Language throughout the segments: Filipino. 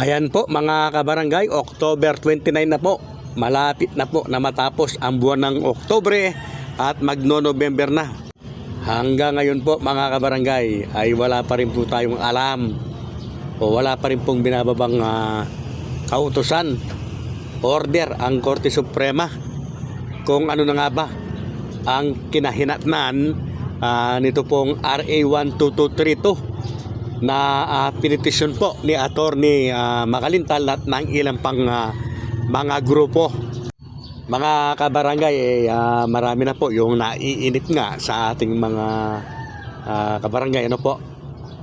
Ayan po mga kabarangay, October 29 na po. Malapit na po na matapos ang buwan ng Oktobre at magno-November na. Hanggang ngayon po mga kabarangay ay wala pa rin po tayong alam o wala pa rin pong binababang ah, kautusan, order ang Korte Suprema kung ano na nga ba ang kinahinatnan ah, nito pong RA 12232 na uh, pinitisyon po ni Attorney ah, Makalintal at ng ilang pang ah, mga grupo. Mga kabarangay, eh, ah, marami na po yung naiinip nga sa ating mga ah, kabarangay. Ano po?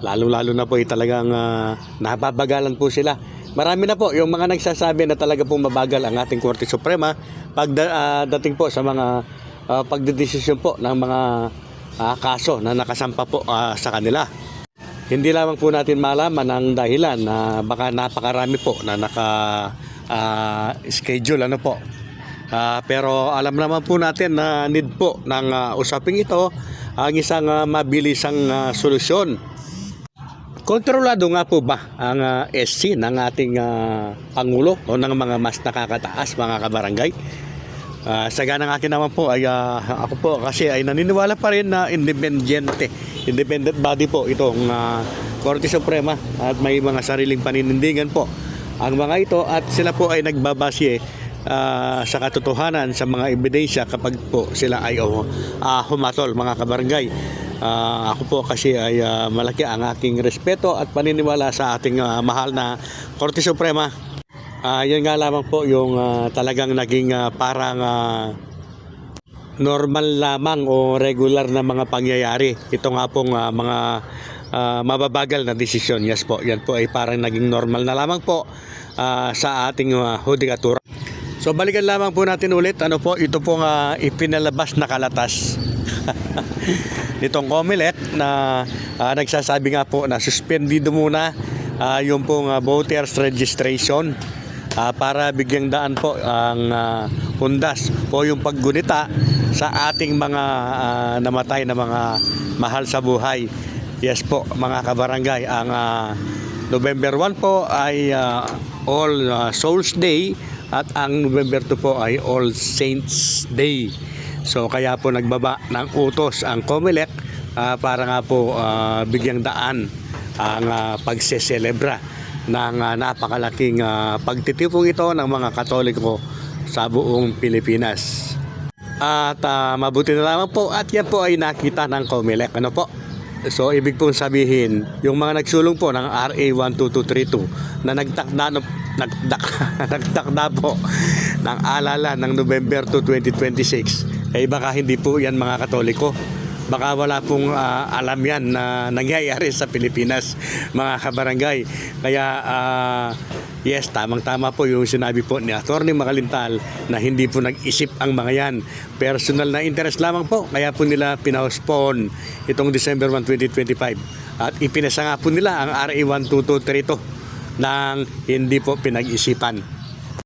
Lalo-lalo na po eh, talagang ah, nababagalan po sila. Marami na po yung mga nagsasabi na talaga pong mabagal ang ating Korte Suprema pagdating po sa mga uh, pagdedesisyon po ng mga ah, kaso na nakasampa po ah, sa kanila. Hindi lamang po natin malaman ang dahilan na baka napakarami po na naka ah, schedule ano po. Ah, pero alam naman po natin na need po ng ah, usaping ito ang isang ah, mabilisang ah, solusyon. Kontrolado nga po ba ang ah, SC ng ating ah, Pangulo o ng mga mas nakakataas mga kabarangay? Ah, sa ganang akin naman po ay ah, ako po kasi ay naniniwala pa rin na independente independent body po itong ah, Korte Suprema at may mga sariling paninindigan po. Ang mga ito at sila po ay nagbabase ah, sa katotohanan sa mga ebidensya kapag po sila ay ah, humatol mga kabarangay. Ah, ako po kasi ay ah, malaki ang aking respeto at paniniwala sa ating ah, mahal na Korte Suprema Ah, yun nga lamang po yung ah, talagang naging ah, parang ah, normal lamang o regular na mga pangyayari. Ito nga pong ah, mga ah, mababagal na desisyon. Yes po, yan po ay parang naging normal na lamang po ah, sa ating uh, hudikatura. So balikan lamang po natin ulit. Ano po, ito pong ah, ipinalabas na kalatas. Itong Comelec na ah, nagsasabi nga po na suspendido muna ah, yung pong ah, voters registration ah, para bigyang daan po ang ah, hundas po yung paggunita sa ating mga ah, namatay na mga mahal sa buhay. Yes po mga kabarangay, ang ah, November 1 po ay ah, All ah, Souls Day at ang November 2 po ay All Saints Day. So kaya po nagbaba ng utos ang COMELEC ah, para nga po ah, bigyang daan ang uh, pagseselebra ng ah, napakalaking ah, pagtitipong ito ng mga Katoliko sa buong Pilipinas. At ah, mabuti na lamang po at yan po ay nakita ng COMELEC. Ano po? So ibig pong sabihin, yung mga nagsulong po ng RA 12232 na nagtakda no, nagdak, nagtakda po ng alala ng November 2, 2026 eh baka hindi po yan mga katoliko baka wala pong ah, alam yan na nangyayari sa Pilipinas mga kabarangay. Kaya ah, yes tamang tama po yung sinabi po ni Atty. Makalintal na hindi po nag-isip ang mga yan. Personal na interest lamang po kaya po nila pinahospon itong December 1, 2025 at ipinasa nga po nila ang RA 12232 ng hindi po pinag-isipan